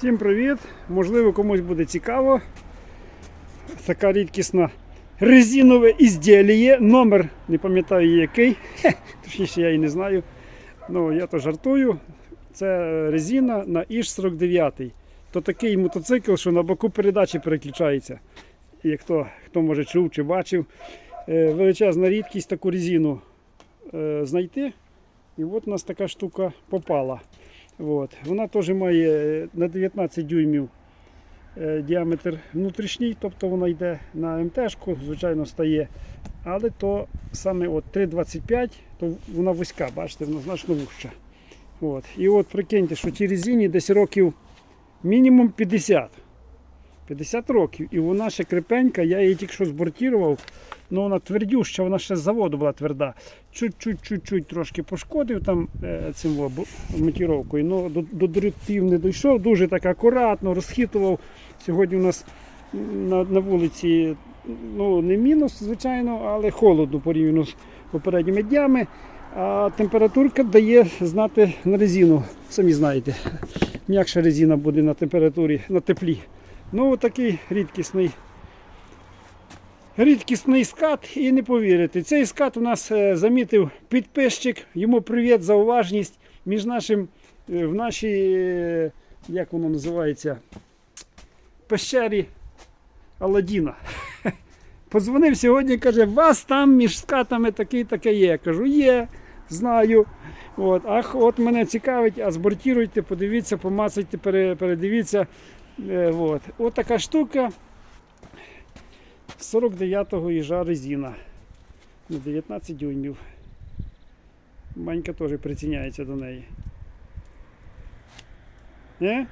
Всім привіт! Можливо, комусь буде цікаво. Така рідкісна резинове ізділіє. Номер не пам'ятаю який. Хе, Точніше, я і не знаю. Ну, я то жартую. Це резина на Іж 49. То такий мотоцикл, що на боку передачі переключається. І хто, хто може чув чи бачив. Е, Величезна рідкість таку резину е, знайти. І от у нас така штука попала. От. Вона теж має е, на 19 дюймів е, діаметр внутрішній, тобто вона йде на МТ-шку, звичайно, стає. Але то саме от 3,25, то вона вузька, бачите, вона значно вужча. От. І от прикиньте, що цій резині десь років мінімум 50. 50 років. І вона ще крепенька, я її тільки що збортував. Ну вона твердюща, вона ще з заводу була тверда. Чуть-чуть-чуть трошки пошкодив там е, цим монтіровкою. Ну, до, до не дійшов, дуже так акуратно, розхитував. Сьогодні у нас на, на вулиці ну, не мінус, звичайно, але холодно порівняно з попередніми днями. А температурка дає знати на резину. Самі знаєте, м'якша резина буде на температурі, на теплі. Ну, такий рідкісний Рідкісний скат і не повірите. Цей скат у нас е, замітив підписчик. Йому привіт за уважність. Між нашим е, в нашій, е, як воно називається, пещері Аладдіна. Позвонив сьогодні, каже, вас там між скатами такий таке є. Я Кажу, є, знаю. От, ах, от мене цікавить, а збортіруйте, подивіться, помацайте, передивіться. Е, От. от така штука. 49-го їжа резина на 19 дюймів. Манька теж приціняється до неї. Не?